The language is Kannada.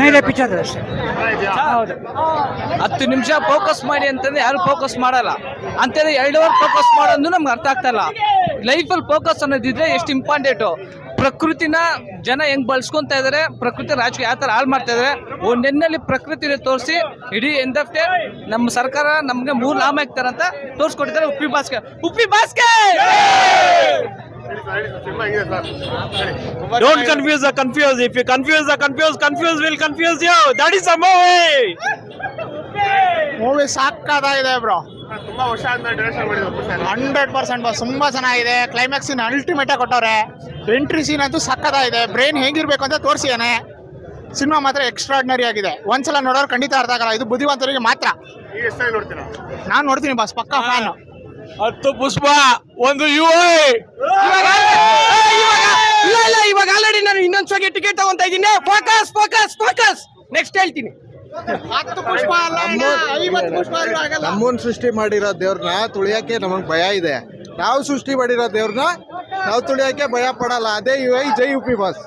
ನೈದೇ ಪಿಕ್ಚರ್ ಹೌದು. ಹತ್ತು ನಿಮಿಷ ಫೋಕಸ್ ಮಾಡಿ ಅಂತಂದ್ರೆ ಯಾರು ಫೋಕಸ್ ಮಾಡಲ್ಲ. ಅಂತಂದ್ರೆ ಎರಡು ಅವರ್ ಫೋಕಸ್ ಮಾಡೋದು ನಮ್ಗೆ ಅರ್ಥ ಆಗ್ತಾಯಿಲ್ಲ ಲೈಫಲ್ಲಿ ಫೋಕಸ್ ಅನ್ನೋದಿದ್ರೆ ಎಷ್ಟು ಇಂಪಾರ್ಟೆಂಟು ಪ್ರಕೃತಿನ ಜನ ಹೆಂಗ್ ಬಳಸ್ಕೊಂತ ಇದಾರೆ, ಪ್ರಕೃತಿ ರಾಜಕೀಯ ಯಾವ ಥರ ಹಾಳು ಮಾಡ್ತಾ ಇದಾರೆ ಒಂದೆನ್ನಲ್ಲಿ ಪ್ರಕೃತಿನ ತೋರಿಸಿ ಇಡೀ ಎಂಡ್ ನಮ್ಮ ಸರ್ಕಾರ ನಮಗೆ ಮೂರು ಲಾಭ ಆಗ್ತಾರಂತ ತೋರಿಸ್ಕೊಟ್ಟಿದ್ದಾರೆ ಉಪ್ಪಿ ಬಾಸ್ಕೆ ಉಪ್ಪಿ ಬಾಸ್ಕೆ Don't confuse the confused. If you confuse the confused, confused will confuse you. That is a movie. Movie ಸಾಕಾಗಿದೆ ಬ್ರೋ ತುಂಬಾ ವರ್ಷ ಆದ್ಮೇಲೆ ಡೈರೆಕ್ಷನ್ ಮಾಡಿದ್ರು ಹಂಡ್ರೆಡ್ ಪರ್ಸೆಂಟ್ ಬಸ್ ತುಂಬಾ ಚೆನ್ನಾಗಿದೆ. ಕ್ಲೈಮ್ಯಾಕ್ಸ್ ಸೀನ್ ಅಲ್ಟಿಮೇಟ್ ಕೊಟ್ಟವ್ರೆ. ಎಂಟ್ರಿ ಸೀನ್ ಅಂತೂ ಸಕ್ಕತ್ತಾಗಿದೆ ಬ್ರೈನ್ ಹೇಗಿರ್ಬೇಕು ಅಂತ ತೋರಿಸಿದಾನೆ ಸಿನಿಮಾ ಮಾತ್ರ ಎಕ್ಸ್ಟ್ರಾರ್ಡಿನರಿ ಆಗಿದೆ. ಒಂದ್ಸಲ ನೋಡೋರು ಖಂಡಿತ ಅರ್ಥ ಆಗಲ್ಲ. ಇದು ಬುದ್ಧಿವಂತರಿಗೆ ಮಾತ್ರ. ನಾನು ನೋಡ್ತೀನಿ ಬಸ್ ಪಕ್ಕಾ ಫ್ಯಾನ್ ಹತ್ತು ಪುಷ್ಪ. ಒಂದು ಯು ಇವಾಗ ಇಲ್ಲ ಇಲ್ಲ ಇವಾಗ ಆಲ್ರೆಡಿ ನಾನು ಇನ್ನೊಂದ್ ಶೋಗೆ ಟಿಕೆಟ್ ತಗೊಂತ ಇದ್ದೀನಿ. Focus focus focus. ನೆಕ್ಸ್ಟ್ ಹೇಳ್ತೀನಿ. ನಮ್ಮನ್ ಸೃಷ್ಟಿ ಮಾಡಿರೋ ದೇವ್ರನ್ನ ತುಳಿಯಕ್ಕೆ ನಮಗ್ ಭಯ ಇದೆ. ನಾವು ಸೃಷ್ಟಿ ಮಾಡಿರೋ ದೇವ್ರನ್ನ ನಾವು ತುಳಿಯಕ್ಕೆ ಭಯ ಪಡಲ್ಲ. ಅದೇ U I Jai U P boss.